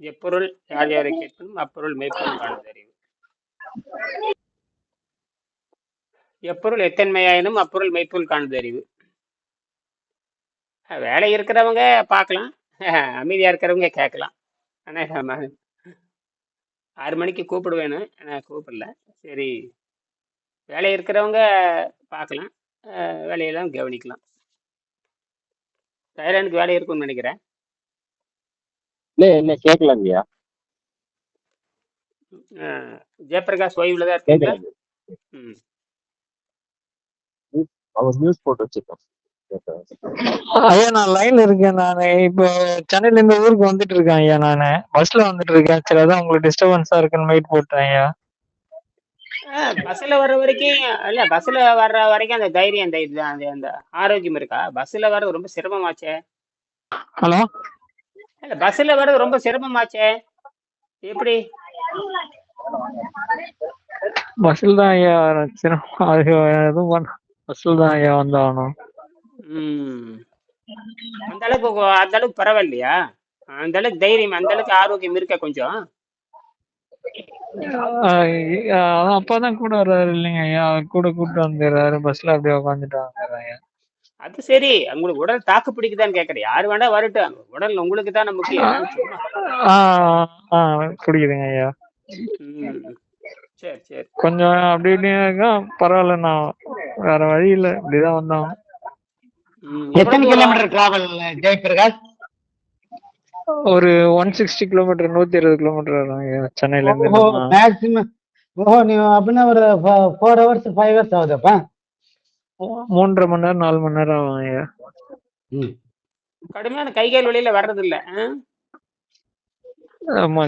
எப்பொருள் யார் யாரை கேட்கணும் அப்பொருள் மெய்ப்பொருள் காணுது அறிவு. எப்பொருள் எத்தன்மையாயினும் அப்பொருள் மெய்ப்பொருள் காணுது அறிவு. வேலை இருக்கிறவங்க பார்க்கலாம். அமைதியா இருக்கிறவங்க கேட்கலாம். ஆனா ஆறு மணிக்கு கூப்பிடுவேன்னு ஆனால் கூப்பிடல. சரி வேலை இருக்கிறவங்க பார்க்கலாம். அஹ் வேலையெல்லாம் கவனிக்கலாம். தைரானுக்கு வேலை இருக்கும்னு நினைக்கிறேன். இல்ல இல்ல கேட்கலங்கய்யா ஜெயபிரகாஷ் ஓய்வுல தான் இருக்கீங்களா? ம். அவர் நியூஸ் போட்டு வச்சிருக்கோம். ஐயா நான் லைன்ல இருக்கேன் நானு. இப்போ சென்னையில இருந்து ஊருக்கு வந்துட்டு இருக்கேன் ஐயா நானு. பஸ்ல வந்துட்டு இருக்கேன். சரி அதான் உங்களுக்கு டிஸ்டர்பன்ஸா இருக்குன்னு வெயிட் போட்டேன் ஐயா. பஸ்ல வர்ற வரைக்கும் இல்ல பஸ்ல வர்ற வரைக்கும் அந்த தைரியம் அந்த இது அந்த ஆரோக்கியம் இருக்கா? பஸ்ல வர்றது ரொம்ப சிரமமாச்சே. ஹலோ இல்ல பஸ்ல வர்றது ரொம்ப சிரமமாச்சே. எப்படி? பஸ்ல தான் ஐயா சிரமம். அது எதுவும் பண்ண பஸ்ல தான் ஐயா வந்தாகணும் அந்த அளவுக்கு அந்த அளவுக்கு பரவாயில்லையா? அந்த அளவுக்கு தைரியம் அந்த அளவுக்கு ஆரோக்கியம் இருக்கா கொஞ்சம்? அதான் அப்பா தான் கூட வர்றாரு இல்லைங்க ஐயா. கூட கூப்பிட்டு வந்துடுறாரு. பஸ்ல அப்படியே உட்காந்துட்டு வந்துடுறேன் ஐயா. அது சரி. உங்களுக்கு உடல் தாக்கு பிடிக்குதான்னு கேக்குறேன் யாரு வேணா வரட்டும். உடல் உங்களுக்கு தானே ஆ பிடிக்குதுங்க ஐயா. சரி சரி. கொஞ்சம் அப்படி இப்படின்னாக்கா பரவாயில்ல நான் வேற வழி இல்லை. இப்படிதான் வந்தோம். ம். எத்தனை கிலோமீட்டர் டிராவல் ஜெயபிரகாஷ் ஒரு ஒன் சிக்ஸ்டி கிலோமீட்டர் நூத்தி இருபது கிலோமீட்டர் வரும் ஐயா. சென்னையில இருந்து மேக்ஸிமம் ஓஹோ நீ அப்படின்னா ஒரு ஃபோர் ஹவர்ஸ் ஃபைவ் ஹவர்ஸ் ஆகுதுப்பா மூன்றரை மணி நேரம் நாலு மணி நேரம் ஆகும் ஐயா. கடுமையான கை கால் வழியில வர்றது இல்ல? ஆமா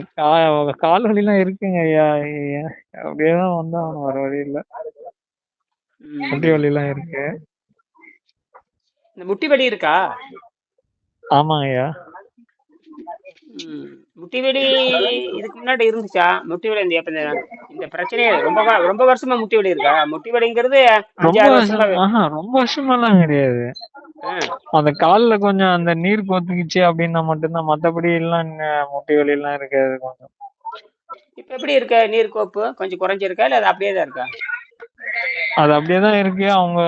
கால் வலிலாம் இருக்குங்க ஐயா ஐயா, அப்படியே தான் வந்தா அவன் வர வழி இல்ல. முட்டி ம். வலிலாம் இருக்கு. இந்த முட்டி வலி இருக்கா? ஆமாங்க ஐயா. ம். முட்டி வலி இதுக்கு முன்னாடி இருந்துச்சா? முட்டி வலி இந்த இந்த பிரச்சனை ரொம்ப ரொம்ப வருஷமா முட்டி வலி இருக்கா? முட்டி வலிங்கிறது ரொம்ப வருஷம் வருஷமாலாம் கிடையாது. அந்த கால்ல கொஞ்சம் அந்த நீர் கொத்துக்கிச்சு அப்படின்னா மட்டும்தான் மத்தபடி எல்லாம் ந- முட்டி வலி எல்லாம் இருக்காது கொஞ்சம். இப்ப எப்படி இருக்க? நீர் கோப்பு கொஞ்சம் குறைஞ்சிருக்கா? இல்ல அது அப்படியே தான் இருக்கா? அது அப்படியே தான் இருக்கு. அவங்க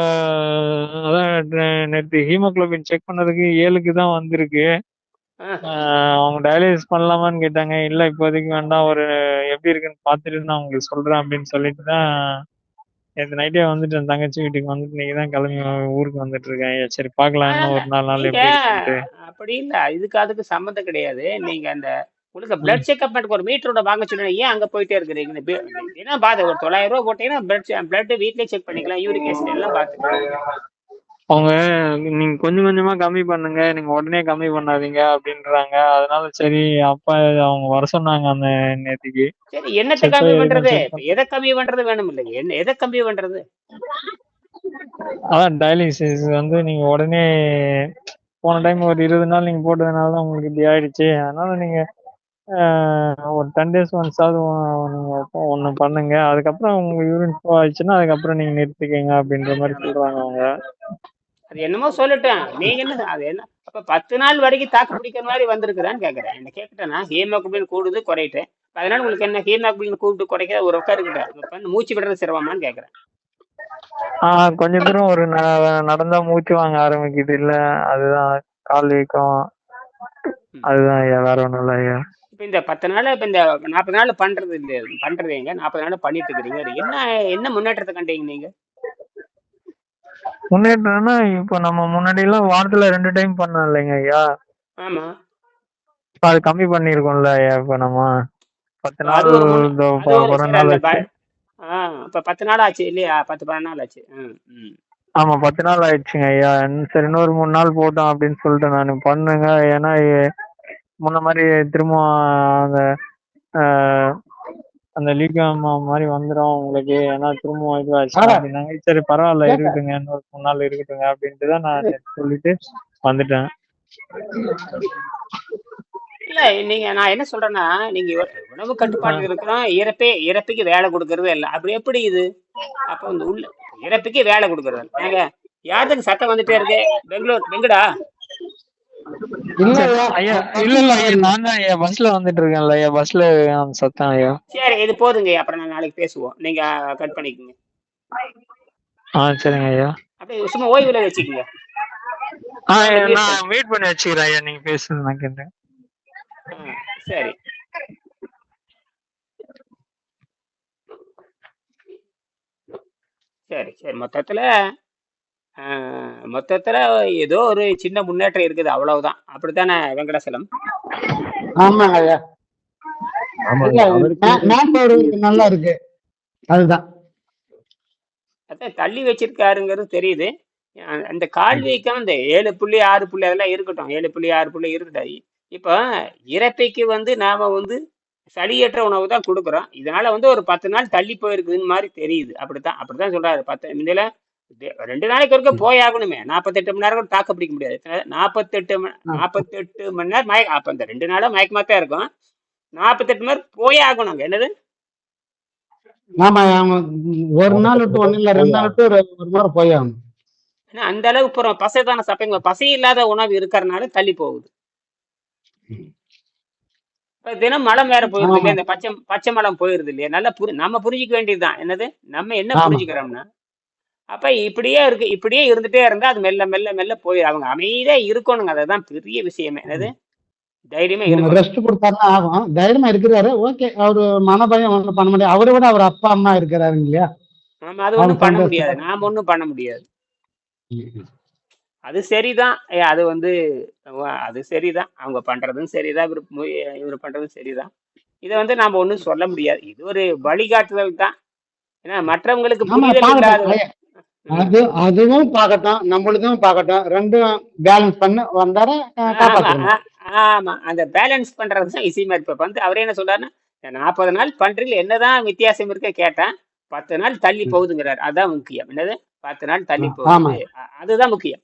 அதான் நே- நேத்து ஹீமோகுளோபின் செக் பண்ணதுக்கு ஏழுக்கு தான் வந்திருக்கு. அவங்க டயாலிசிஸ் பண்ணலாமான்னு கேட்டாங்க. இல்ல இப்போதைக்கு வேண்டாம். ஒரு எப்படி இருக்குன்னு பார்த்துட்டு நான் உங்களுக்கு சொல்றேன் அப்படின்னு சொல்லிட்டு தான் நேற்று நைட்டே வந்துட்டு என் தங்கச்சி வீட்டுக்கு வந்துட்டு இன்னைக்கு தான் கிளம்பி ஊருக்கு வந்துட்டு இருக்கேன். சரி பார்க்கலாம் இன்னும் ஒரு நாலு நாள் நீங்க எப்படி அப்படி இல்ல. இதுக்கு அதுக்கு சம்மந்தம் கிடையாது. நீங்க அந்த உங்களுக்கு பிளட் செக்அப் ஒரு மீட்டரோட வாங்க சொன்னா ஏன் அங்க போயிட்டே இருக்கிறீங்க? இந்த பி- என்ன பாத்து ஒரு தொள்ளாயிரம் ரூபாய் போட்டீங்கன்னா பிளட் பிளட் வீட்லயே செக் பண்ணிக்கலாம். யூரிக் ஆசிட் எல்லாம் பாத்துக்கலாம். அவங்க கொஞ்சம் கொஞ்சமா கம்மி பண்ணுங்க. நீங்க உடனே கம்மி பண்ணாதீங்க அப்படின்றாங்க. அதனால சரி அப்பா அவங்க வர சொன்னாங்க அந்த நேத்திக்கு. சரி என்னத்தை கம்மி பண்றது? எதை கம்மி பண்றது வேணும் இல்லைங்க என்ன எதை கம்மி பண்றது? அதான் டயாலிசிஸ் வந்து நீங்க உடனே போன டைம் ஒரு இருபது நாள் நீங்க போட்டதுனால தான் உங்களுக்கு இப்படி ஆயிடுச்சு. அதனால நீங்க ஒரு டென் டேஸ் ஒன்ஸாவது நீங்க ஒன்று பண்ணுங்க. அதுக்கப்புறம் உங்க யூரின் ஃப்ளோ ஆயிடுச்சுன்னா அதுக்கப்புறம் நீங்க நிறுத்திக்கங்க அப்படின்ற மாதிரி சொல்றாங்க அவங்க. அது என்னமோ சொல்லட்டும். நீங்க என்ன அது என்ன? அப்ப பத்து நாள் வரைக்கும் தாக்கு பிடிக்கிற மாதிரி வந்திருக்குதான்னு கேக்குறேன். என்ன கேட்டுட்டேன்னா ஹீமோகுளோபின் கூடுது குறையிட்டு அதனால உங்களுக்கு என்ன ஹீமோகுளோபின் கூப்பிட்டு குறைக்க ஒரு உட்காரு கிட்ட மூச்சு விடுறது சிரமமான்னு கேக்குறேன். ஆஹ் கொஞ்ச தூரம் ஒரு நடந்தா மூச்சு வாங்க ஆரம்பிக்குது. இல்ல அதுதான் கால் வீக்கம். அதுதான் ஐயா வேற ஒண்ணும் இல்ல ஐயா. இப்ப இந்த பத்து நாள் இப்ப இந்த நாற்பது நாள் பண்றது இல்ல பண்றது எங்க? நாற்பது நாள் பண்ணிட்டு இருக்கிறீங்க. என்ன என்ன முன்னேற்றத்தை கண்டீங்க நீங்க? முன்னேற்றம்னா இப்போ நம்ம முன்னாடி எல்லாம் வாரத்துல ரெண்டு டைம் பண்ணோம் இல்லைங்க ஐயா? ஆமா. அது கம்மி பண்ணிருக்கோம்ல ஐயா இப்ப நம்ம பத்து நாள் ஒரு நாள் இப்ப பத்து நாள் ஆச்சு இல்லையா? பத்து பதினொரு நாள் ஆச்சு. ஆமா பத்து நாள் ஆயிடுச்சுங்க ஐயா. சரி இன்னொரு மூணு நாள் போட்டோம் அப்படின்னு சொல்லிட்டு நான் பண்ணுங்க. ஏன்னா முன்ன மாதிரி திரும்ப அந்த அந்த லீக்கம் மாதிரி வந்துடும் உங்களுக்கு ஏன்னா திரும்ப இதுவாச்சு. அப்படின்னாங்க சரி பரவாயில்ல. இருக்கட்டுங்க. இன்னொரு மூணு நாள் இருக்கட்டுங்க அப்படின்ட்டு தான் நான் சொல்லிட்டு வந்துட்டேன். இல்ல நீங்க நான் என்ன சொல்றேன்னா நீங்க உணவு கட்டுப்பாடு இருக்கிறோம். இறப்பே இறப்புக்கு வேலை கொடுக்கறது இல்ல. அப்படி எப்படி இது? அப்ப இந்த உள்ள இறப்புக்கு வேலை கொடுக்கறது. நாங்க யாருக்கு சத்தம் வந்துட்டே இருக்கு? பெங்களூர் வெங்கடா? சரி இது போதுங்க அப்புறம் நான் நாளைக்கு பேசுவோம். நீங்க கட் பண்ணிக்கோங்க. ஆ சரிங்க ஐயா. அப்படியே சும்மா ஓய்வுல வச்சுக்கோங்க. ஆ. நான் வெயிட் பண்ணி வச்சுக்கிறேன் ஐயா நீங்க பேசுறது நான் கேட்டேன். சரி. சரி சரி மொத்தத்துல மொத்தத்துல ஏதோ ஒரு சின்ன முன்னேற்றம் இருக்குது அவ்வளவுதான். அப்படித்தானே வெங்கடசலம்? ஆமாங்க ஐயா. நல்லா இருக்கு. அதுதான். அதான் தள்ளி வச்சிருக்காருங்கிறது தெரியுது. அந்த கால் வீக்கம் அந்த ஏழு புள்ளி ஆறு புள்ளி அதெல்லாம் இருக்கட்டும். ஏழு புள்ளி ஆறு புள்ளி இருக்கட்டும் இப்போ இறப்பைக்கு வந்து நாம வந்து சளியற்ற உணவு தான் கொடுக்குறோம். இதனால வந்து ஒரு பத்து நாள் தள்ளி போயிருக்குதுன்னு மாதிரி தெரியுது. அப்படித்தான் அப்படித்தான் சொல்றாரு. பத்து முந்தில இது- ரெண்டு நாளைக்கு ஒருக்க போய் ஆகணுமே நாற்பத்தெட்டு மணி நேரம் தாக்கு பிடிக்க முடியாது. நாற்பத்தெட்டு மணி நாற்பத்தெட்டு மணி நேரம் மயக்க அப்போ இந்த ரெண்டு நாளா மயக்கமா தான் இருக்கும். நாற்பத்தெட்டு மணி நேரம் போய் ஆகணுங்க. என்னது? ஆமா ஒரு நாள் விட்டு ஒண்ணு இல்ல ரெண்டு நாள் விட்டு ஒரு வாரம் போய் ஆகணும். ஏன்னா அந்த அளவுக்கு போறோம். பசை தானே சாப்பிடுங்க பசை இல்லாத உணவு இருக்கிறனால தள்ளி போகுது. இப்ப தினம் மலம் வேற போயிருது இல்லையா? இந்த பச்சை பச்சை மலம் போயிருது இல்லையா? நல்லா புரி நம்ம புரிஞ்சுக்க வேண்டியதுதான். என்னது? நம்ம என்ன. புரிஞ்சுக்கிறோம்னா அப்ப இப்படியே இருக்கு இப்படியே இருந்துட்டே இருந்தா அது மெல்ல மெல்ல மெல்ல போய் அவங்க அமைதியா இருக்கணுங்க. அதுதான் பெரிய விஷயமே. என்னது? தைரியமா இருக்கணும். ரெஸ்ட் கொடுத்தாருன்னா ஆகும். தைரியமா இருக்கிறாரு. ஓகே. அவரு மனபயம் ஒண்ணும் பண்ண முடியாது. அவரை விட அவர் அப்பா அம்மா இருக்கிறாருங்க இல்லையா? நாம அது ஒண்ணும் பண்ண. முடியாது. நாம ஒண்ணும் பண்ண முடியாது. அது சரிதான். அது வந்து அது சரிதான். அவங்க பண்றதும் சரிதான். இவர் இவர் பண்றதும் சரிதான். இதை வந்து நாம ஒண்ணும் சொல்ல முடியாது. இது ஒரு வழிகாட்டுதல் தான். ஏன்னா மற்றவங்களுக்கு ஆமா புரிதல் இல்லாத அது அதுவும் பார்க்கட்டும் நம்மளுதும் பார்க்கட்டும். ரெண்டும் பேலன்ஸ் பண்ணி வந்தார ஆமா அந்த பேலன்ஸ் பண்றது தான் இசிமா இப்ப வந்து அவர் என்ன சொல்றாருன்னா நாற்பது நாள் பண்றீங்க என்னதான் வித்தியாசம் இருக்க கேட்டேன். பத்து நாள் தள்ளி போகுதுங்கிறார். அதான் முக்கியம். என்னது? பத்து நாள் தள்ளி. போகுது. அதுதான் முக்கியம்.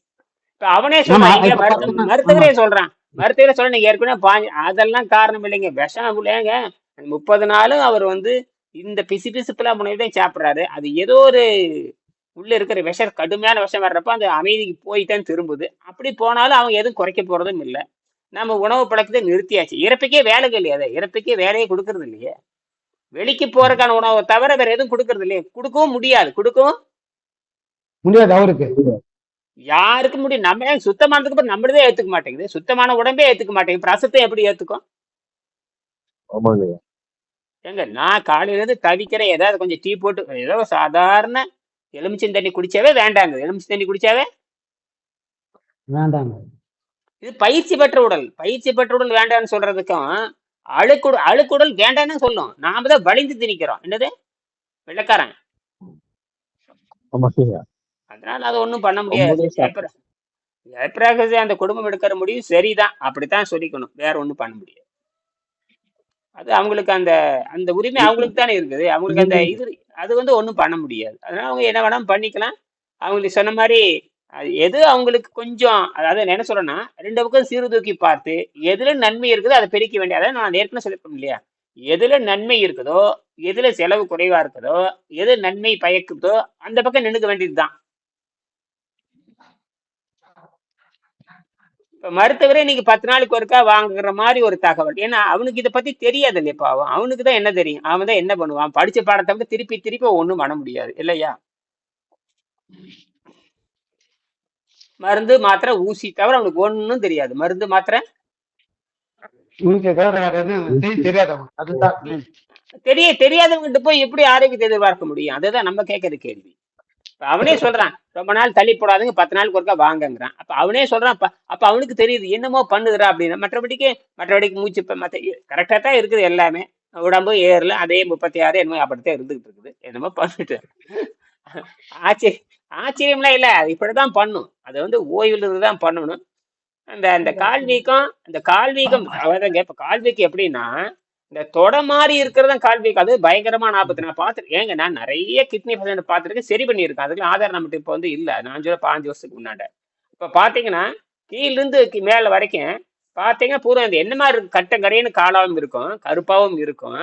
இப்ப அவனே சொல்றான் மருத்துவரே சொல்றான். மருத்துவரே சொல்ற நீங்க ஏற்கனவே பாஞ்சு அதெல்லாம் காரணம் இல்லைங்க. விஷம் இல்லைங்க முப்பது நாளும் அவர் வந்து இந்த பிசு பிசுப்புலாம் தான் சாப்பிடுறாரு. அது ஏதோ ஒரு உள்ள இருக்கிற விஷம் கடுமையான விஷம் வர்றப்ப அந்த அமைதிக்கு போய் தான் திரும்புது. அப்படி போனாலும் அவங்க எதுவும் குறைக்க போறதும் இல்லை. நம்ம உணவு பழக்கத்தை நிறுத்தியாச்சு. இறப்புக்கே வேலை இல்லையா இறப்புக்கே வேலையே கொடுக்கறது இல்லையே. வெளிக்கு போறதுக்கான உணவை தவிர வேற எதுவும் கொடுக்கறது இல்லையே. கொடுக்கவும் முடியாது. கொடுக்கவும் முடியாது அவருக்கு. யாருக்கும் முடியும் நம்ம ஏன் சுத்தமானதுக்கு அப்புறம் நம்மளதே ஏத்துக்க மாட்டேங்குது. சுத்தமான உடம்பே ஏத்துக்க மாட்டேங்குது. பிரசத்தை எப்படி ஏத்துக்கும்? ஆமாங்க. ஏங்க நான் காலையில இருந்து தவிக்கிறேன் ஏதாவது கொஞ்சம் டீ போட்டு ஏதோ சாதாரண எலுமிச்சம் தண்ணி குடிச்சாவே வேண்டாங்க. எலுமிச்சம் தண்ணி குடிச்சாவே? வேண்டாம் இது பயிற்சி பெற்ற உடல். பயிற்சி பெற்ற உடல் வேண்டாம்னு சொல்றதுக்கும் அழுக்குடல் அழுக்குடல் வேண்டாம்னு சொல்லும். நாம தான் வலிந்து திணிக்கிறோம். என்னது? வெள்ளக்காரன். அதனால அதை ஒன்றும் பண்ண முடியாது. ஜெயபிரகாஷ் அந்த குடும்பம் எடுக்கிற முடிவு சரிதான். அப்படித்தான் சொல்லிக்கணும். வேற ஒன்றும் பண்ண முடியாது. அது அவங்களுக்கு அந்த அந்த உரிமை அவங்களுக்கு தானே இருக்குது. அவங்களுக்கு அந்த இது அது வந்து ஒன்றும் பண்ண முடியாது. அதனால அவங்க என்ன வேணாலும் பண்ணிக்கலாம். அவங்களுக்கு சொன்ன மாதிரி அது எது அவங்களுக்கு கொஞ்சம் அதாவது நான் என்ன சொல்றேன்னா ரெண்டு பக்கம் சீர்தூக்கி பார்த்து எதுல நன்மை இருக்குதோ அதை பெருக்க வேண்டிய அதாவது நான் ஏற்கனவே சொல்லிருப்பேன் இல்லையா? எதுல நன்மை இருக்குதோ எதுல செலவு குறைவா இருக்குதோ எது நன்மை பயக்குதோ அந்த பக்கம் நின்னுக்க வேண்டியதுதான். இப்ப மருத்துவரே இன்னைக்கு பத்து நாளுக்கு ஒருக்கா வாங்குற மாதிரி ஒரு தகவல். ஏன்னா அவனுக்கு இதை பத்தி தெரியாது இல்லையா பாவம். அவனுக்கு தான் என்ன தெரியும்? அவன் தான் என்ன பண்ணுவான்? படிச்ச பாடத்தை விட திருப்பி திருப்பி ஒண்ணும் பண்ண முடியாது. இல்லையா? மருந்து மாத்திரை ஊசி தவிர அவனுக்கு ஒண்ணும் தெரியாது. மருந்து மாத்திரை? தெரிய தெரியாதவங்கிட்ட போய் எப்படி ஆரோக்கியத்தை எதிர்பார்க்க முடியும்? அதுதான் நம்ம கேட்கற கேள்வி. அவனே சொல்றான் ரொம்ப நாள் தள்ளி போடாதுங்க பத்து நாளுக்கு ஒருக்கா வாங்கங்கிறான். அப்ப அவனே சொல்றான் அப்ப அவனுக்கு தெரியுது என்னமோ பண்ணுதுடா அப்படின்னு. மற்றபடிக்கு மற்றபடிக்கு மூச்சு மற்ற மத்த கரெக்டா தான் இருக்குது எல்லாமே. உடம்பு ஏறல அதே முப்பத்தி ஆறு என்னமோ அப்படித்தான் இருந்துகிட்டு இருக்குது. என்னமோ பண்ணிட்டு. ஆச்சரிய ஆச்சரியம்லாம் இல்லை அது இப்படிதான் பண்ணும். அது வந்து ஓய்வில் இருந்து தான் பண்ணணும். அந்த அந்த கால் வீக்கம் அந்த கால் வீக்கம் அவ்வளவுதாங்க இப்ப கால் வீக்கம் எப்படின்னா இந்த தொடை மாதிரி இருக்கிறது தான் கால் வீக்கம். அது பயங்கரமான ஆபத்து. நான் பார்த்துருக்கேன் ஏங்க நான் நிறைய கிட்னி பேஷண்ட் பார்த்துருக்கேன். சரி பண்ணியிருக்கேன். அதுக்கு ஆதார் நம்மகிட்ட இப்போ வந்து இல்லை. நான் சொல்ல பாஞ்சு வருஷத்துக்கு முன்னாடி இப்போ பார்த்தீங்கன்னா கீழிருந்து மேலே வரைக்கும் பார்த்தீங்கன்னா பூரா இந்த என்ன மாதிரி இருக்கு? கட்டம் கரையின்னு காலாவும் இருக்கும். கருப்பாகவும் இருக்கும்.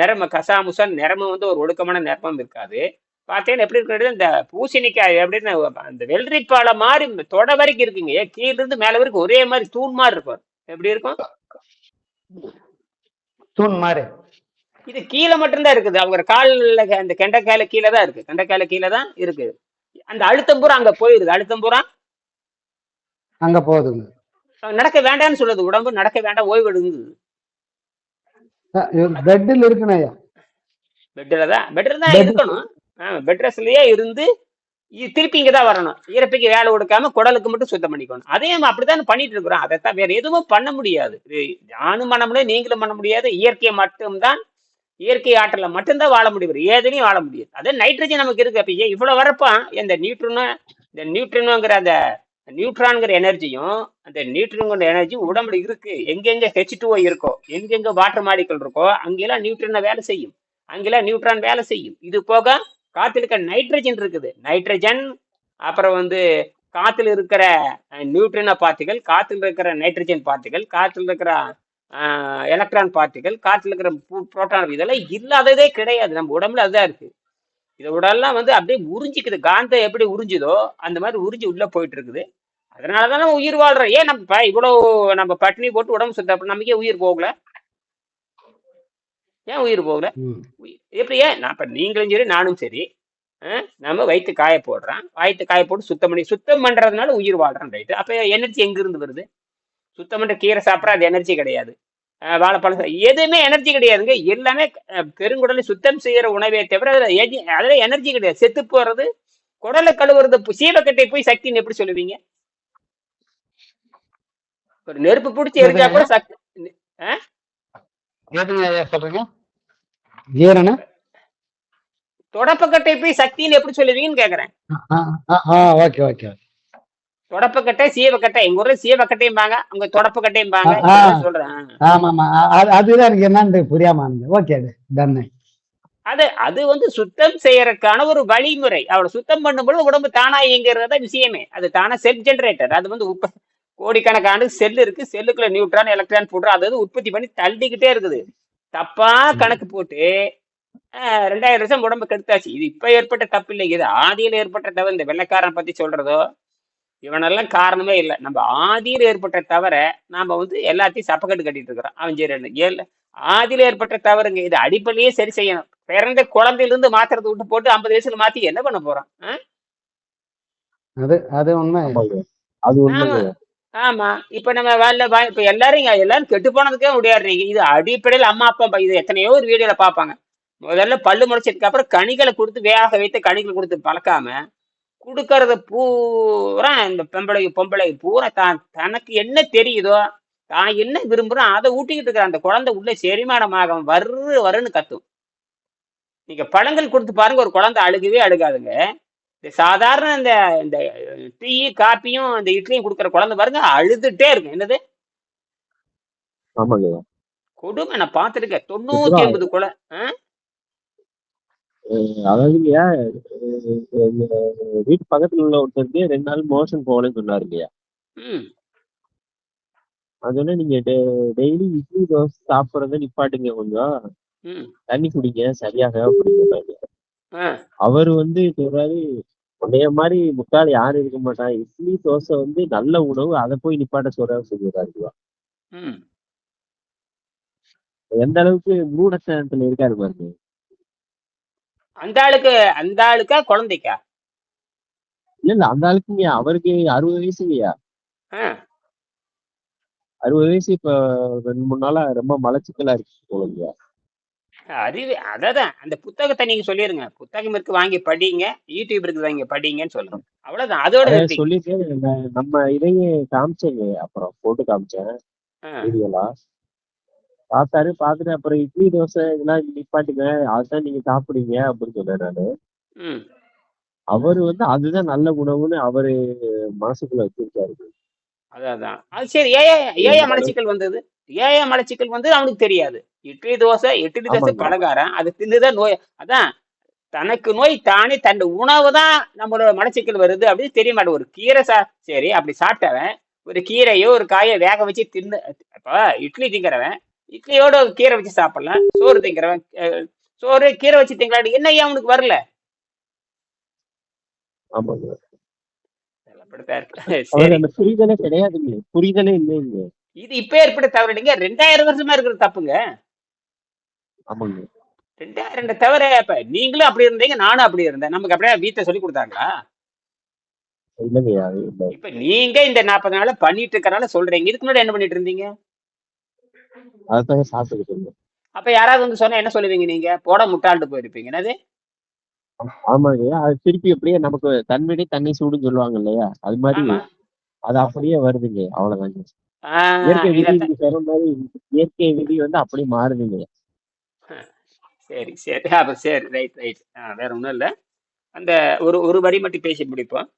நிறம கசாமுசா நிறமும் வந்து ஒரு ஒடுக்கமான நிறமும் இருக்காது. பார்த்தீங்கன்னா எப்படி இருக்கிறது? இந்த பூசணிக்காய் எப்படின்னு அந்த வெள்ளரிப்பாலை மாதிரி தொட தொடை வரைக்கும் இருக்குங்க. கீழிருந்து மேலே வரைக்கும் ஒரே மாதிரி தூண் மாதிரி இருக்கும். எப்படி இருக்கும்? தூண் மாதிரி இது கீழே மட்டும்தான் இருக்குது. அவங்க காலில் அந்த கெண்டைக்காயில கீழே தான் இருக்கு. கெண்டைக்காயில கீழே தான் இருக்குது அந்த அழுத்தம் பூரா அங்க போயிருது. அழுத்தம் பூரா? அங்க போகுதுங்க. நடக்க வேண்டாம்னு சொல்லுது. உடம்பு நடக்க வேண்டாம் ஓய்வு எடுங்குது பெட்டில் இருக்குண்ணே ஐயா. பெட்டில் தான்? பெட்டில் தான் இருக்கணும். பெட் ரெஸ்ட்லயே இருந்து திருப்பி இங்க தான் வரணும். இறப்பைக்கு வேலை கொடுக்காம குடலுக்கு மட்டும் சுத்தம் பண்ணிக்கணும். அதையும் அப்படித்தான் பண்ணிட்டு இருக்கிறோம் அதைத்தான் வேற எதுவும் பண்ண முடியாது. நானும் பண்ண முடியாது நீங்களும் பண்ண முடியாது. இயற்கையை மட்டும்தான் இயற்கை ஆற்றல மட்டும்தான் வாழ முடியும். ஏதுலையும் வாழ முடியாது. அதே நைட்ரஜன் நமக்கு இருக்கு. அப்ப ஏன் இவ்வளவு வரப்பா இந்த நியூட்ரனு இந்த நியூட்ரனுங்கிற அந்த நியூட்ரான்கிற எனர்ஜியும் அந்த நியூட்ரனுங்கிற எனர்ஜியும் உடம்புல இருக்கு. எங்கெங்க ஹெச் டூஓ இருக்கோ எங்கெங்க வாட்டர் மாடிக்கல் இருக்கோ அங்கெல்லாம் நியூட்ரனை வேலை செய்யும். அங்கெல்லாம் நியூட்ரான் வேலை செய்யும். இது போக காத்துல இருக்க நைட்ரஜன் இருக்குது. நைட்ரஜன் அப்புறம் வந்து காத்துல இருக்கிற நியூட்ரின பார்ட்டிகள் காத்துல இருக்கிற நைட்ரஜன் பார்ட்டிகள் காத்துல இருக்கிற எலக்ட்ரான் பார்ட்டிகள் காத்துல இருக்கிற புரோட்டான் இதெல்லாம் இல்லாததே கிடையாது. நம்ம உடம்புல அதுதான் இருக்கு. இதை உடல்லாம் வந்து அப்படியே உறிஞ்சிக்குது. காந்தம் எப்படி உறிஞ்சுதோ அந்த மாதிரி உறிஞ்சி உள்ள போயிட்டு இருக்குது அதனாலதான் நம்ம உயிர் வாழ்றோம். ஏன் நம்ம இப்ப இவ்வளவு நம்ம பட்டினி போட்டு உடம்பு சுத்த நமக்கே உயிர் போகல. ஏன் உயிர் போகல? எப்படி ஏன்? நான் இப்ப நீங்களும் சரி நானும் சரி. நம்ம வயிற்று காய போடுறோம். வயிற்று காய போட்டு சுத்தம் பண்ணி சுத்தம் பண்றதுனால உயிர் வாழ்றோம் ரைட்டு அப்ப எனர்ஜி எங்க இருந்து வருது? சுத்தம் பண்ற கீரை சாப்பிட்றா அது எனர்ஜி கிடையாது. வாழைப்பழம் எதுவுமே எனர்ஜி கிடையாதுங்க. எல்லாமே பெருங்குடலை சுத்தம் செய்யற உணவே தவிர அதுல அதுல எனர்ஜி கிடையாது. செத்து போறது குடலை கழுவுறது சீவக்கட்டை போய் சக்தின்னு எப்படி சொல்லுவீங்க? ஒரு நெருப்பு பிடிச்சி எரிஞ்சா கூட சக்தி சொல்றீங்க? தொடப்பக்கட்டை போய் சக்தின்னு எப்படி சொல்லுவீங்கன்னு கேக்குறேன். Okay okay. தொடப்பக்கட்டை சீவக்கட்டை. எங்க ஊர்ல சீவக்கட்டையும்பாங்க அங்க தொடப்பக்கட்டையும்பாங்க சொல்றேன். ஆமா ஆமா அது அதுதான் எனக்கு என்னன்னு புரியாம இருந்தது. ஓகே அது தன்னை அது அது வந்து சுத்தம் செய்யறதுக்கான ஒரு வழிமுறை. அவளை சுத்தம் பண்ணும்போது உடம்பு தானா இயங்குறது விஷயமே. அது தானா செல்ஃப் ஜெனரேட்டர் அது வந்து கோடிக்கணக்கான செல் இருக்கு. செல்லுக்குள்ள நியூட்ரான் எலக்ட்ரான் போடுறோம். அது வந்து உற்பத்தி பண்ணி தள்ளிக்கிட்டே இருக்குது. தப்பா கணக்கு போட்டு ரெண்டாயிரம் வருஷம் உடம்பு கெடுத்தாச்சு. இது இப்ப ஏற்பட்ட தப்பு இல்லை. இது ஆதியில ஏற்பட்ட தவிர இந்த வெள்ளைக்காரன் பத்தி சொல்றதோ இவனெல்லாம் காரணமே இல்லை. நம்ம ஆதியில ஏற்பட்ட தவிர நாம வந்து எல்லாத்தையும் சப்பக்கட்டு கட்டிட்டு இருக்கிறோம். அவன் சரி ஏழு ஆதியில ஏற்பட்ட தவறுங்க. இது அடிப்படையே சரி செய்யணும். பிறந்த குழந்தையில இருந்து மாத்திரத்தை விட்டு போட்டு ஐம்பது வயசுல மாத்தி என்ன பண்ண போறோம்? ஆ? அது அது உண்மை. அது உண்மைங்க. ஆமா. இப்ப நம்ம வேலை இப்ப எல்லாரும் இங்க எல்லாரும் கெட்டு போனதுக்கே முடியாடுறீங்க இது அடிப்படையில் அம்மா அப்பா ப- இது எத்தனையோ ஒரு வீடியோல பார்ப்பாங்க முதல்ல பல்லு முளைச்சதுக்கு அப்புறம் கனிகளை கொடுத்து வேக வைத்து கனிகள் கொடுத்து பழக்காம கொடுக்கறத பூரா இந்த பொம்பளை பொம்பளை பூரா தான் தனக்கு என்ன தெரியுதோ தான் என்ன விரும்புறோம் அதை ஊட்டிக்கிட்டு இருக்கிற அந்த குழந்தை உள்ள செரிமானமாக வர்ற வருன்னு கத்தும். நீங்க பழங்கள் கொடுத்து பாருங்க ஒரு குழந்தை அழுகவே அழுகாதுங்க. சாதாரண இந்த இந்த டீ காப்பியும் இந்த இட்லியும் கொடுக்குற குழந்தை பாருங்க அழுதுட்டே இருக்கும். என்னது? ஆமாங்க. கொடுமை. நான் பார்த்துருக்கேன். தொண்ணூத்தி. எண்பது குழ அதாவதுங்க எங்க வீட்டு பக்கத்துல உள்ள ஒருத்தருக்கு ரெண்டு நாள் மோஷன் போகலன்னு சொன்னாருங்கய்யா. ம். அதனால நீங்க டெய்லி இட்லி தோசை சாப்பிட்றத நிப்பாட்டுங்க கொஞ்சம். தண்ணி குடிங்க சரியாக ஆ அவர் வந்து சொல்றாரு உன்னைய மாதிரி முட்டாள் யாரும் இருக்க மாட்டான். இட்லி தோசை வந்து நல்ல உணவு. அதை போய் நிப்பாட்ட சொல்றாரு சொல்லிடுறாரு எந்த அளவுக்கு மூடத்தனத்துல இருக்காரு பாருங்க. அந்த ஆளுக்கு அந்த ஆளுக்கா குழந்தைக்கா? இல்ல இல்ல அந்த ஆளுக்குங்க அவருக்கு அறுபது வயசுங்கய்யா அறுபது வயசு இப்ப ரெண்டு மூணு நாளா ரொம்ப மலச்சிக்கலா இருக்கு போலங்கய்யா அறிவு அதான் அந்த புத்தகத்தை நீங்க சொல்லிருங்க. புத்தகம் இருக்கு வாங்கி படிங்க. யூடியூப் இருக்கு வாங்கி படிங்கன்னு சொல்லுங்க. அவ்வளவுதான். அதோட. சொல்லிட்டு நம்ம இதையே காமிச்சேங்க அப்புறம் போட்டு காமிச்சேன். வீடியோலாம் பார்த்தாரு பார்த்துட்டு அப்புறம் இட்லி தோசை இதெல்லாம் நிப்பாட்டுங்க அதுதான் நீங்க சாப்பிடுங்க அப்படின்னு சொன்னேன் நானு. அவரு வந்து அதுதான் நல்ல உணவுன்னு அவரு மனசுக்குள்ள வச்சிருக்காரு. அதான் அது சரி. ஏயா ஏயா மலச்சிக்கல் வந்தது? ஏயா மலச்சிக்கல் வந்து அவனுக்கு தெரியாது? இட்லி தோசை இட்லி தோசை. பலகாரம் அது தின்னுதான் நோய். அதான் தனக்கு நோய் தானே தன் உணவு தான் நம்மளோட மலச்சிக்கல் வருது அப்படின்னு தெரிய மாட்டேன் ஒரு கீரை சா சரி அப்படி சாப்பிட்டவன் ஒரு கீரையோ ஒரு காயை வேக வச்சு தின்னு இப்போ இட்லி திங்கிறவன் இட்லியோட கீரை வச்சு சாப்பிடலாம். சோறு திங்கிறவன் சோறு கீரை வச்சு திங்கலாம். என்ன ஏன் அவனுக்கு வரல? புரிதலே கிடையாதுங்க. புரிதலே இல்லைங்க. இது இப்ப ஏற்பட்ட தவறு நீங்க ரெண்டாயிரம் வருஷமா இருக்கிற தப்புங்க. ரெண்டாயிரம் தவிர இப்ப நீங்களும் அப்படி இருந்தீங்க நானும் அப்படி இருந்தேன். நமக்கு அப்படியே வீட்டை சொல்லி கொடுத்தாங்களா? இப்ப நீங்க இந்த நாற்பது நாள பண்ணிட்டு இருக்கறனால சொல்றீங்க. இதுக்கு முன்னாடி என்ன பண்ணிட்டு இருந்தீங்க? அதுதாங்க சாப்பிட்டுக்கிட்டு இருந்தேன் அப்ப யாராவது வந்து சொன்னா என்ன சொல்லுவீங்க நீங்க? போட முட்டாள்ட்டு போயிருப்பீங்க. என்னது? ஆமாங்கய்யா அது திருப்பி அப்படியே நமக்கு தன்வினை தன்னை சூடுன்னு சொல்லுவாங்க இல்லையா? அது மாதிரி அது அப்படியே வருதுங்க. அவ்வளவுதாங்க. இயற்கை விதி சொல்ற மாதிரி இயற்கை விதி வந்து அப்படியே மாறுதுங்க. சரி சரி. அப்ப சரி ரைட் ரைட் வேற ஒன்றும் இல்லை. அந்த ஒரு ஒரு வரி மட்டும் பேசி முடிப்போம்.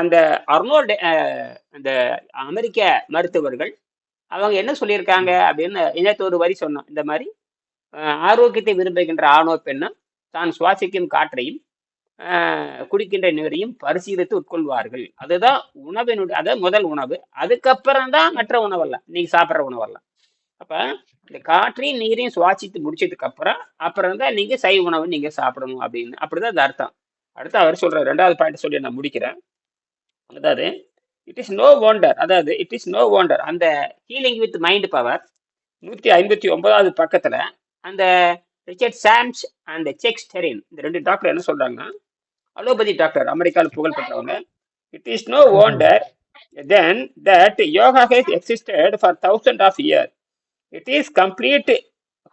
அந்த அர்னோல்டு அந்த அமெரிக்க மருத்துவர்கள் அவங்க என்ன சொல்லியிருக்காங்க அப்படின்னு நேற்று ஒரு வரி சொன்னோம். இந்த மாதிரி ஆரோக்கியத்தை விரும்புகின்ற ஆணோ பெண்ணும் தான் சுவாசிக்கும் காற்றையும் குடிக்கின்ற நீரையும் பரிசீலித்து உட்கொள்வார்கள். அதுதான் உணவினுடைய அதை முதல் உணவு. அதுக்கப்புறம் தான் மற்ற உணவெல்லாம் நீங்க சாப்பிட்ற உணவெல்லாம் அப்ப இந்த காற்றையும் நீரையும் சுவாசித்து முடிச்சதுக்கு அப்புறம் அப்புறம் தான் நீங்க சைவ உணவு நீங்க சாப்பிடணும் அப்படின்னு. அப்படிதான் அது அர்த்தம். அடுத்து அவர் சொல்ற ரெண்டாவது பாயிண்ட் சொல்லி நான் முடிக்கிறேன். அதாவது இட் இஸ் நோ wonder. அதாவது இட் இஸ் நோ wonder. அந்த ஹீலிங் வித் மைண்ட் பவர் நூத்தி ஐம்பத்தி ஒன்பதாவது பக்கத்துல அந்த ரிச்சர்ட் சாம்ஸ் அண்ட் செக் ஸ்டெரின் இந்த ரெண்டு டாக்டர் என்ன சொல்றாங்கன்னா அலோபதி டாக்டர் அமெரிக்காவில் புகழ்பெற்றவங்க it is no wonder then that yoga has existed for thousands of years it is complete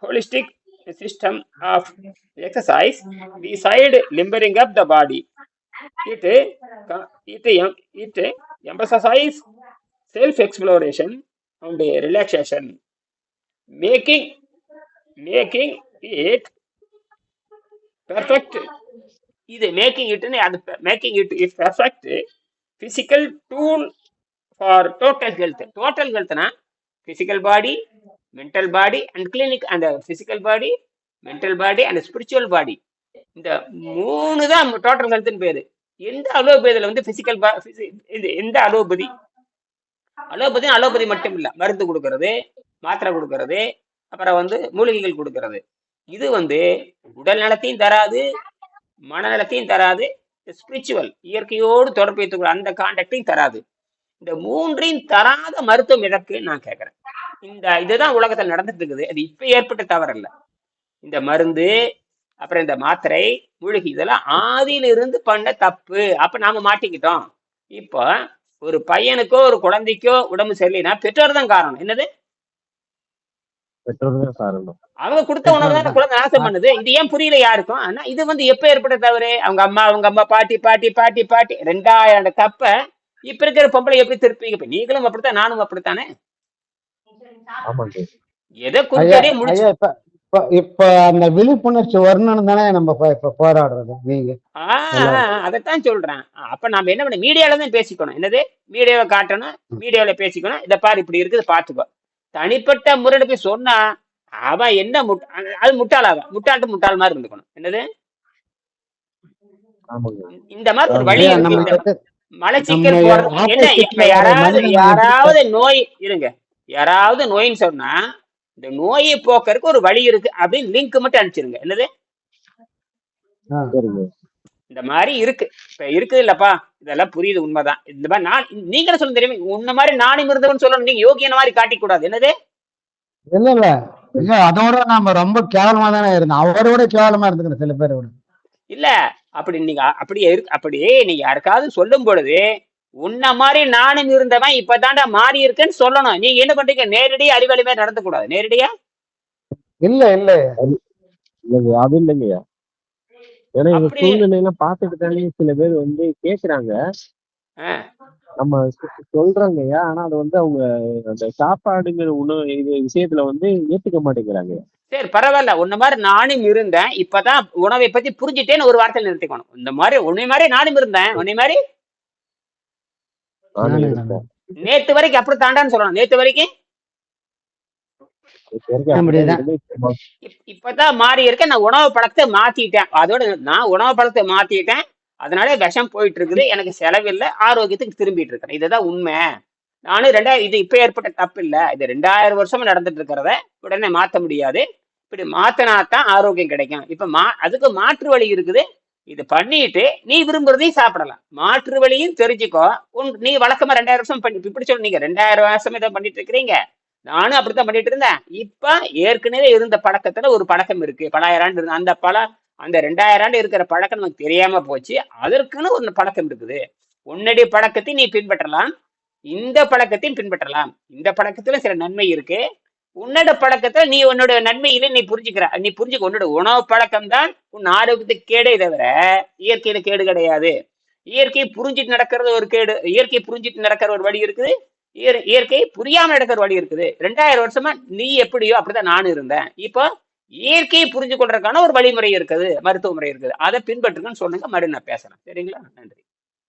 holistic system of exercise beside limbering up the body it it it emphasizes self exploration and relaxation making making it perfect. இது making இட்னு அது making it is perfect physical tool for total health total ஹெல்த்னா physical body mental body and clinic அந்த physical body mental body and spiritual body இந்த மூணு தான் total ஹெல்த்னு பேரு. எந்த அலோபதியில் வந்து ஃபிசிக்கல் இது எந்த அலோபதி அலோபதி அலோபதி மட்டும் இல்லை. மருந்து கொடுக்கறது மாத்திரை கொடுக்கறது அப்புறம் வந்து மூலிகைகள் கொடுக்கறது. இது வந்து உடல் நலத்தையும் தராது மனநலத்தையும் தராது ஸ்பிரிச்சுவல் இயற்கையோடு தொடர்பு வைத்துக் அந்த கான்டாக்டையும் தராது. இந்த மூன்றையும் தராத மருத்துவம் எதற்கு நான் கேட்கறேன். இந்த இதுதான் உலகத்தில் நடந்துட்டு இருக்குது. அது இப்ப ஏற்பட்ட தவறல்ல. இந்த மருந்து அப்புறம் இந்த மாத்திரை மூழ்கி இதெல்லாம் ஆதியிலிருந்து பண்ண தப்பு. அப்ப நாம மாட்டிக்கிட்டோம். இப்போ ஒரு பையனுக்கோ ஒரு குழந்தைக்கோ உடம்பு சரியில்லைன்னா பெற்றோர் தான் காரணம். என்னது? பெற்றோர் தான் காரணம் அவங்க கொடுத்த உணவு தான் குழந்தை நாசம் பண்ணுது. இது ஏன் புரியல யாருக்கும்? ஆனா இது வந்து எப்ப ஏற்பட்ட தவறு? அவங்க அம்மா அவங்க அம்மா பாட்டி பாட்டி பாட்டி பாட்டி ரெண்டாயிரம் தப்ப இப்ப இருக்கிற பொம்பளை எப்படி திருப்பீங்க? இப்ப நீங்களும் அப்படித்தான் நானும் அப்படித்தானே? எதை குறித்தே முடிச்சு இப்ப இப்ப அந்த விழிப்புணர்ச்சி வரணும்னு தானே நம்ம இப்ப போராடுறது நீங்க. அதைத்தான் சொல்றேன். அப்ப நாம என்ன பண்ண மீடியால தான் பேசிக்கணும். என்னது? மீடியாவை காட்டணும் மீடியாவில பேசிக்கணும். இதை பாரு இப்படி இருக்குது பாத்துக்கோ தனிப்பட்ட முறையில போய் சொன்னா அவன் என்ன முட் அது முட்டாளாவன் முட்டாள்ட்டு முட்டாள் மாதிரி இருந்துக்கணும். என்னது? ஆமாங்க. இந்த மாதிரி ஒரு வழி ஐயா இருக்கு. இந்த நம்ம மலச்சிக்கல் போறது என்ன இப்ப ஆப்போசிட்ல வர யாராவது மனிதனை யாராவது நோய் இருங்க. யாராவது நோயின்னு சொன்னா இந்த நோயை போக்கறதுக்கு ஒரு வழி இருக்கு அப்படின்னு லிங்க் மட்டும் அனுப்பிச்சிருங்க. என்னது? ஆ. சரிங்க. இந்த மாதிரி இருக்கு. இப்ப இருக்குது இல்லப்பா. இதெல்லாம் புரியுது உண்மைதான். இந்த மாதிரி நான் நீங்க என்ன சொல்ல தெரியுமா? உன்ன மாதிரி நானும் இருந்தவன் சொல்லணும் நீங்க யோகியன மாதிரி காட்டிக் கூடாது என்னது? இல்ல இல்ல. ஐயா அதோட நாம ரொம்ப கேவலமா தானே இருந்தோம். அவரோட கேவலமா இருந்துக்கிறோம் சில பேரோட இல்ல அப்படி நீங்க அப்படியே இருக்கு அப்படியே நீங்க யாருக்காவது சொல்லும் பொழுது உன்ன மாதிரி நானும் இருந்தவன் இப்பதான்டா மாறி இருக்கேன்னு சொல்லணும். நீங்க என்ன பண்றீங்க? நேரடியா அறிவாளிமே நடத்த கூடாது நேரடியா? இல்ல இல்ல. அது இல்லைங்கய்யா. ஏன்னா இந்த பார்த்துட்டு தானே சில பேர் வந்து கேக்குறாங்க நம்ம சொல்றாங்கய்யா. ஆனா அது வந்து அவங்க அந்த சாப்பாடுங்கிற உணவு இது விஷயத்துல வந்து ஏத்துக்க மாட்டேங்கிறாங்க. சரி பரவாயில்ல. உன்ன மாதிரி நானும் இருந்தேன். இப்பதான் உணவை பத்தி புரிஞ்சுட்டேன்னு ஒரு வார்த்தையில நிறுத்திக்கணும். இந்த மாதிரி உன்னை மாதிரி நானும் இருந்தேன். உன்னை மாதிரி? நேத்து வரைக்கும் அப்படி தாண்டான்னு சொல்லணும். நேத்து வரைக்கும் இப்ப வரைக்கும் அப்படிதான் அப்படிதான் இருந்து இப்ப இப்- இப்பதான் மாறி இருக்கேன் நான் உணவு பழக்கத்தை மாத்திட்டேன். அதோட நான் உணவு பழக்கத்தை மாத்திட்டேன். அதனால விஷம் போயிட்டு இருக்குது எனக்கு செலவில்லை. ஆரோக்கியத்துக்கு திரும்பிட்டு இருக்கிறேன். இதுதான் உண்மை. நானும் ரெண்டாயிரம் இது இப்ப ஏற்பட்ட தப்பு இல்ல இது ரெண்டாயிரம் வருஷமா நடந்துட்டு இருக்கிறத உடனே மாத்த முடியாது. இப்படி மாத்தினா தான் ஆரோக்கியம் கிடைக்கும். இப்ப மா அதுக்கு மாற்று வழி இருக்குது. இது பண்ணிட்டு நீ விரும்புறதையும் சாப்பிடலாம். மாற்று வழியும் தெரிஞ்சுக்கோ. உன் நீ வழக்கமா ரெண்டாயிரம் வருஷம் பண்ணி இப்படி சொன்னீங்க ரெண்டாயிரம் வருஷம் இதை பண்ணிட்டு இருக்கிறீங்க. நானும் அப்படித்தான் பண்ணிட்டு இருந்தேன். இப்ப ஏற்கனவே இருந்த பழக்கத்துல ஒரு பழக்கம் இருக்கு. பலாயிரம் ஆண்டு இருந்த அந்த பல அந்த ரெண்டாயிரம் ஆண்டு இருக்கிற பழக்கம் நமக்கு தெரியாம போச்சு. அதற்குன்னு ஒரு பழக்கம் இருக்குது. உன்னுடைய பழக்கத்தை நீ பின்பற்றலாம். இந்த பழக்கத்தையும் பின்பற்றலாம். இந்த பழக்கத்துல சில நன்மை இருக்கு. உன்னோட பழக்கத்தை நீ உன்னோட நன்மையில நீ புரிஞ்சுக்கிற நீ புரிஞ்சுக்க உன்னோட உணவு பழக்கம் தான் உன் ஆரோக்கியத்துக்கு கேடே தவிர இயற்கையில கேடு கிடையாது. இயற்கையை புரிஞ்சிட்டு நடக்கிறது ஒரு கேடு இயற்கையை புரிஞ்சிட்டு நடக்கிற ஒரு வழி இருக்குது. இயற்கை புரியாமல் புரியாம நடக்கிற வழி இருக்குது. ரெண்டாயிரம் வருஷமா நீ எப்படியோ அப்படிதான் நானும் இருந்தேன். இப்போ இயற்கையை புரிஞ்சு கொள்றதுக்கான ஒரு வழிமுறை இருக்குது மருத்துவ முறை இருக்குது. அதை பின்பற்றுங்கன்னு சொல்லுங்க மறுபடியும் நான் பேசுறேன். சரிங்களா? நன்றி.